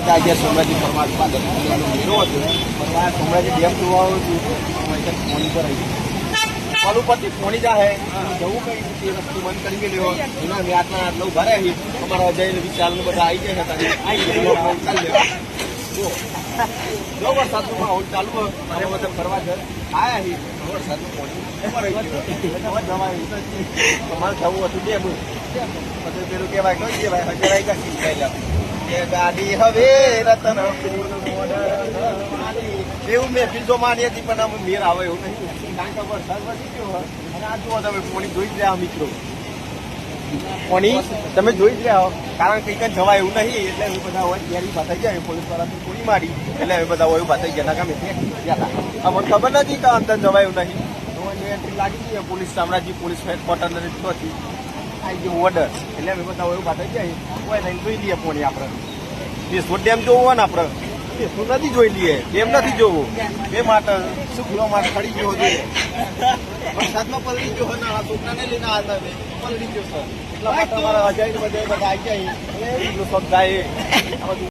બધા આજે સોમરાજી પરમાત્મા દર્શન મેળો હતો, પણ આ સોમરાજી ડેમ જોવા આવ્યો છું ફોન પર આવી કોલ ઉપરથી ફોની જાહે જવું કઈ એ વસ્તુ બંધ કરી લેવો એના વ્યાજના આટલા ઊભા રહ્યા અમારા અજય વિચાર બધા આવી જાય હતા આવી જાય ચાલી લેવા જો વરસાદનો ચાલુ મારે બધા ફરવા છે આયા હી વરસાદનું પાણી રહી અમારે જવું હતું બું પછી પેલું કહેવાય કઈ કહેવાય? હજરાઈ કા શીખાય કે ગાડી એવું હતી, પણ મેર આવે એવું નહીં કારણ કે વરસાદ વધી ગયો અને આ તમે પાણી જોઈ જ રહ્યા મિત્રો. પાણી તમે જોઈ જ રહ્યા કારણ કે કંઈ જવાય એવું નહીં, એટલે હવે બધા હોય, ત્યારે બતાવી જાય પોલીસવાળા પૂરી મારી. એટલે હવે બધા હોય ના કામે ગયા. હતા અમને ખબર નથી કે અંદર જવાય એવું નહીં. તો entry લાગી ગઈ પોલીસ શામળાજી પોલીસ હેડક્વાર્ટર નથી આવી ગયો ઓર્ડર એટલે અમે બધા હોય બતાવી જાય. કોઈ નહીં, જોઈ લઈએ પોણી આપણે. દેશોદ ડેમ જોવો હોય ને આપણે દેશોદ નથી જોઈ લઈએ. ડેમ નથી જોવું. એ માટે ખુલ્લો માટે ખડી ગયો જોઈએ વરસાદમાં પલળી ગયો ને, આ છોકરાને લઈને આવતા પલળી ગયો સર એટલા અમારા અજાય બધા આવી જાય એટલે આ બધું